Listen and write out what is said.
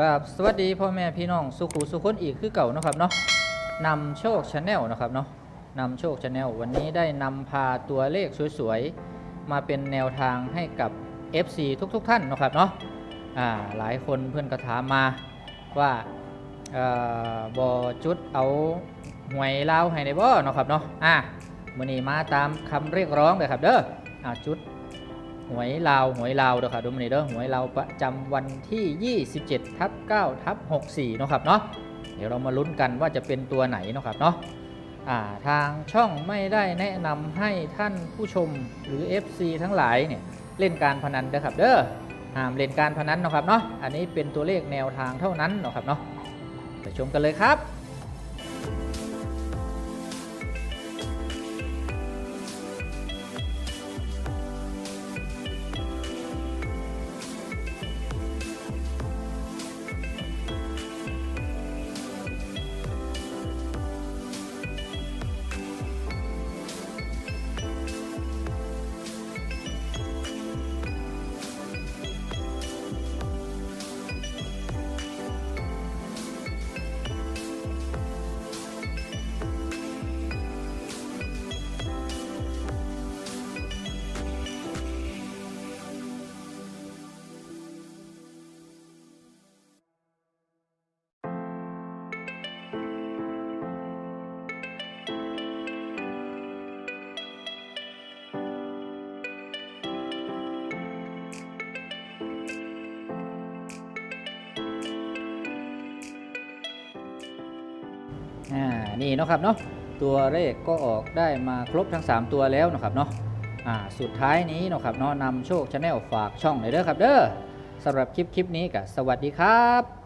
กับสวัสดีพ่อแม่พี่น้องสุขุสุขคนอีกคือเก่านะครับเนาะนำโชคชาแนลนะครับเนาะนำโชคชาแนลวันนี้ได้นำพาตัวเลขสวยๆ มาเป็นแนวทางให้กับ FC ทุกๆทท่านนะครับเนาะอ่าหลายคนเพื่อนก็ถามมาว่าบอจุดเอาหวยลาวให้ได้บ่เนะครับเนาะอ่ามื้อนี้มาตามคำเรียกร้องเลยครับเด้ออ่าจุด หวยลาวหวยลาวเด้อครับดูมันนี่เด้อหวยลาวประจำวันที่ 27ทับ9ทับ64เนาะครับเนาะเดี๋ยวเรามาลุ้นกันว่าจะเป็นตัวไหนเนาะครับเนาะาทางช่องไม่ได้แนะนำให้ท่านผู้ชมหรือ FC ทั้งหลายเนี่ยเล่นการพนันเด้อครับเด้อห้ามเล่นการพนันเนาะครับเนาะอันนี้เป็นตัวเลขแนวทางเท่านั้นเนาะครับเนาะไปชมกันเลยครับ อ่านี่เนาะครับเนาะตัวเลขก็ออกได้มาครบทั้ง 3 ตัวแล้วนะครับเนาะอ่าสุดท้ายนี้เนาะครับเนาะนำโชคชาแนลฝากช่องหน่อยเด้อครับเด้อสำหรับคลิปคลิปนี้ก็สวัสดีครับ